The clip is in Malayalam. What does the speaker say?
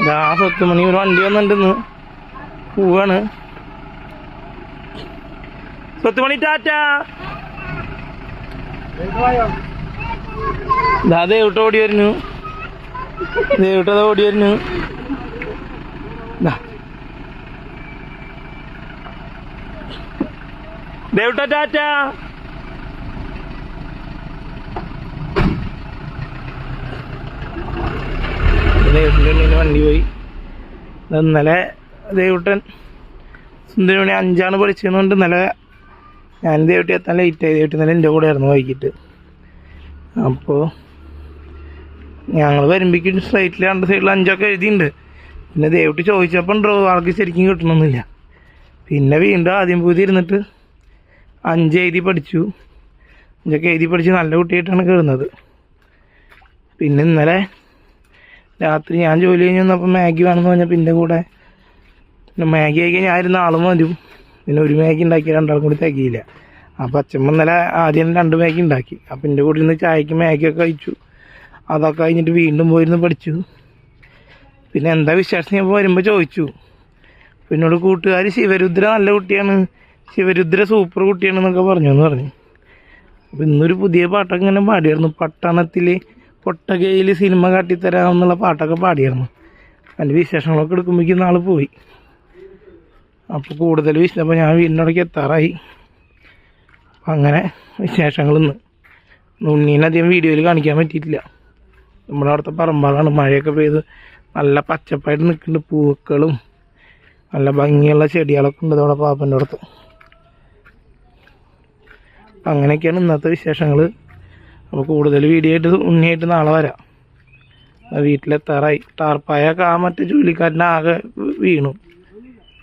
ഇതാ സ്വത്തുമണി ഒരു വണ്ടി വന്നിട്ടുണ്ടെന്ന് പോവാണ്. സത്യമണി ടാറ്റ. ഇതാ ദേവിട്ട ഓടി വരുന്നു. ഓടി വരുന്നു. ദേവിട്ട ടാറ്റ. ദേവിട്ടന്റെ വണ്ടി പോയി. ഇന്നലെ ദേവട്ടൻ സുന്ദരമണി അഞ്ചാണ് പഠിച്ചതുകൊണ്ട് ഇന്നലെ ഞാൻ ദേവട്ടി എത്താൻ ലേറ്റായി ദേവട്ടി ഇന്നലെ എന്റെ കൂടെ ആയിരുന്നു വൈകിട്ട് അപ്പോൾ ഞങ്ങൾ വരുമ്പോഴേക്കും സ്ട്രൈറ്റിൽ രണ്ട് സൈഡിൽ അഞ്ചൊക്കെ എഴുതിയിട്ടുണ്ട് പിന്നെ ദേവട്ടി ചോദിച്ചപ്പോൾ ഉണ്ടോ ആൾക്ക് ശരിക്കും കിട്ടണമെന്നില്ല പിന്നെ വീണ്ടും ആദ്യം പൂതി ഇരുന്നിട്ട് അഞ്ച് എഴുതി പഠിച്ചു. അഞ്ചൊക്കെ എഴുതി പഠിച്ച് നല്ല കുട്ടിയായിട്ടാണ് കയറുന്നത് പിന്നെ ഇന്നലെ രാത്രി ഞാൻ ജോലി കഴിഞ്ഞ് വന്നപ്പോൾ മാഗി വേണമെന്ന് പറഞ്ഞപ്പോൾ എന്റെ കൂടെ പിന്നെ മാഗി ആയി ഞാൻ ഇരുന്ന ആളും വരും. പിന്നെ ഒരു മാഗി ഉണ്ടാക്കി രണ്ടാളും കൂടി തികയില്ല. അപ്പോൾ അച്ഛമ്മ ഇന്നലെ ആദ്യം രണ്ട് മാഗി ഉണ്ടാക്കി. അപ്പം എന്റെ കൂടെ ഇരുന്ന് ചായക്ക് മാഗിയൊക്കെ കഴിച്ചു. അതൊക്കെ കഴിഞ്ഞിട്ട് വീണ്ടും പോയിരുന്ന് പഠിച്ചു. പിന്നെ എന്താ വിശേഷം? ഞാൻ വരുമ്പോൾ ചോദിച്ചു. പിന്നോട് കൂട്ടുകാർ ശിവരുദ്ര നല്ല കുട്ടിയാണ്. ശിവരുദ്ര സൂപ്പർ കുട്ടിയാണെന്നൊക്കെ പറഞ്ഞു എന്ന് പറഞ്ഞു. അപ്പം ഇന്നൊരു പുതിയ പാട്ടൊക്കെ ഇങ്ങനെ പാടിയായിരുന്നു. പട്ടണത്തിൽ പൊട്ടകയിൽ സിനിമ കാട്ടിത്തരാമെന്നുള്ള പാട്ടൊക്കെ പാടിയായിരുന്നു. അതിന്റെ വിശേഷങ്ങളൊക്കെ എടുക്കുമ്പോഴേക്കും നാൾ പോയി. അപ്പോൾ കൂടുതൽ വിശേഷം അപ്പോൾ ഞാൻ വീടിനോടൊക്കെ എത്താറായി. അങ്ങനെ വിശേഷങ്ങളിന്ന്. നുണ്ണീനെ അധികം വീഡിയോയിൽ കാണിക്കാൻ പറ്റിയിട്ടില്ല. നമ്മുടെ അവിടുത്തെ പറമ്പാളാണ് മഴയൊക്കെ പെയ്ത് നല്ല പച്ചപ്പായിട്ട് നിൽക്കുന്നുണ്ട് പൂക്കളും. നല്ല ഭംഗിയുള്ള ചെടികളൊക്കെ ഉണ്ട് അവിടെ പാപ്പന്റെ അടുത്ത്. അങ്ങനെയൊക്കെയാണ് ഇന്നത്തെ വിശേഷങ്ങൾ അപ്പോൾ കൂടുതൽ വീഡിയോ ആയിട്ട് ഉണ്ണിയായിട്ട് നാളെ വരാം. വീട്ടിലെത്താറായി. ടാർപ്പായ മറ്റേ ജോലിക്കാരനെ ആകെ വീണു.